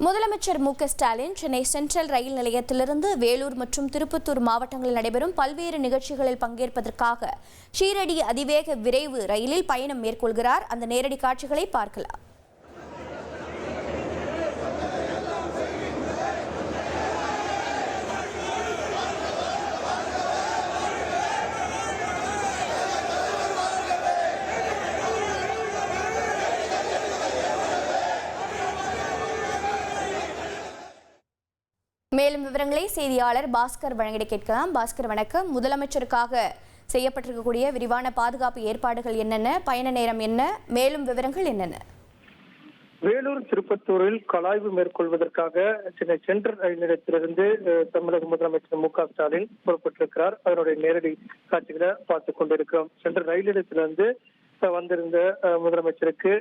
முதலமைச்சர் மு க ஸ்டாலின் சென்னை சென்ட்ரல் ரயில் நிலையத்திலிருந்து வேலூர் மற்றும் திருப்பத்தூர் மாவட்டங்களில் நடைபெறும் பல்வேறு நிகழ்ச்சிகளில் பங்கேற்பதற்காக ஷீரடி அதிவேக விரைவு ரயிலில் பயணம் மேற்கொள்கிறார். அந்த நேரடி காட்சிகளை பார்க்கலாம். மேலும் விவரங்களை செய்தியாளர் பாஸ்கர் வழங்கிட கேட்கலாம். பாஸ்கர் வணக்கம். முதலமைச்சருக்காக செய்யப்பட்டிருக்கக்கூடிய விரிவான பாதுகாப்பு ஏற்பாடுகள் என்னென்ன? பயண நேரம் என்ன? மேலும் விவரங்கள் என்னென்ன? வேலூர் திருப்பத்தூரில் கலாய்வு மேற்கொள்வதற்காக சென்னை சென்ட்ரல் ரயில் நிலையத்திலிருந்து தமிழக முதலமைச்சர் மு க ஸ்டாலின் புறப்பட்டிருக்கிறார். அதனுடைய நேரடி காட்சிகளை பார்த்துக் கொண்டிருக்கிறோம். சென்ட்ரல் ரயில் நிலையத்திலிருந்து வந்திருந்த முதலமைச்சருக்கு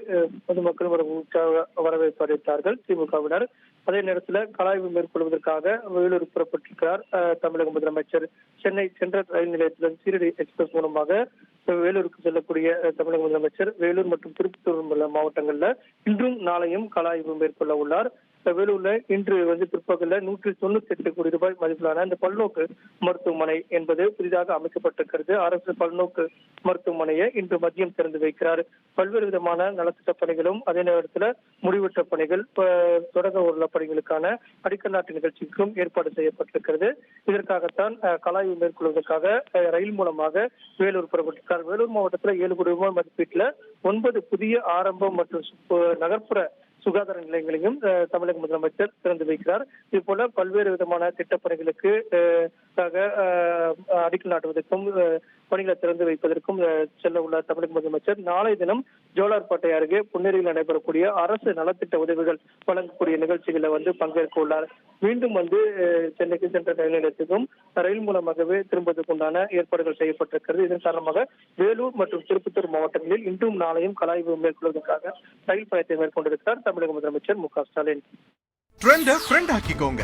பொதுமக்கள் ஒரு உற்சாக வரவேற்பு அளித்தார்கள் திமுகவினர். அதே நேரத்தில் கலாய்வு மேற்கொள்வதற்காக வேலூர் புறப்பட்டிருக்கிறார் தமிழக முதலமைச்சர். சென்னை சென்ட்ரல் ரயில் நிலையத்திலிருந்து சீரடி எக்ஸ்பிரஸ் மூலமாக வேலூருக்கு செல்லக்கூடிய தமிழக முதலமைச்சர் வேலூர் மற்றும் திருப்பத்தூர் உள்ள இன்றும் நாளையும் கலாய்வு மேற்கொள்ள உள்ளார். வேலூர்ல இன்று வந்து பிற்பகல்ல நூற்றி தொண்ணூத்தி எட்டு கோடி ரூபாய் மதிப்பிலான இந்த பல்நோக்கு மருத்துவமனை என்பது புதிதாக அமைக்கப்பட்டிருக்கிறது. அரசு பல்நோக்கு மருத்துவமனையை இன்று மதியம் திறந்து வைக்கிறார். பல்வேறு விதமான நலத்திட்ட பணிகளும் அதே நேரத்தில் முடிவெட்ட பணிகள் தொடங்க உள்ள பணிகளுக்கான அடிக்கல் நாட்டு நிகழ்ச்சிக்கும் ஏற்பாடு செய்யப்பட்டிருக்கிறது. இதற்காகத்தான் கலாய்வு மேற்கொள்வதற்காக ரயில் மூலமாக வேலூர் புறப்பட்டிருக்கார் வேலூர் மாவட்டத்தில் ஏழு கோடி ரூபாய் மதிப்பீட்டில் ஒன்பது புதிய ஆரம்பம் மற்றும் நகர்ப்புற சுகாதார நிலையங்களையும் அஹ், தமிழக முதலமைச்சர் திறந்து வைக்கிறார். இது போல பல்வேறு விதமான திட்டப்பணிகளுக்கு அஹ், அடிக்கல் நாட்டுவதற்கும் அஹ், பணிகளை திறந்து வைப்பதற்கும் செல்ல உள்ள தமிழக முதலமைச்சர் நாளை தினம் ஜோலார்பேட்டை அருகே புன்னேரியில் நடைபெறக்கூடிய அரசு நலத்திட்ட உதவிகள் வழங்கக்கூடிய நிகழ்ச்சிகளில் வந்து பங்கேற்க உள்ளார். மீண்டும் வந்து சென்னைக்கு சென்ற ரயில் நிலையத்துக்கும் ரயில் மூலமாகவே திரும்புவதற்குண்டான ஏற்பாடுகள் செய்யப்பட்டிருக்கிறது. இதன் காரணமாக வேலூர் மற்றும் திருப்பத்தூர் மாவட்டங்களில் இன்றும் நாளையும் கலாய்வு மேற்கொள்வதற்காக ரயில் பயணத்தை மேற்கொண்டிருக்கிறார் தமிழக முதலமைச்சர் மு க ஸ்டாலின். ட்ரெண்ட ஃப்ரெண்ட் ஆக்கிக்கோங்க.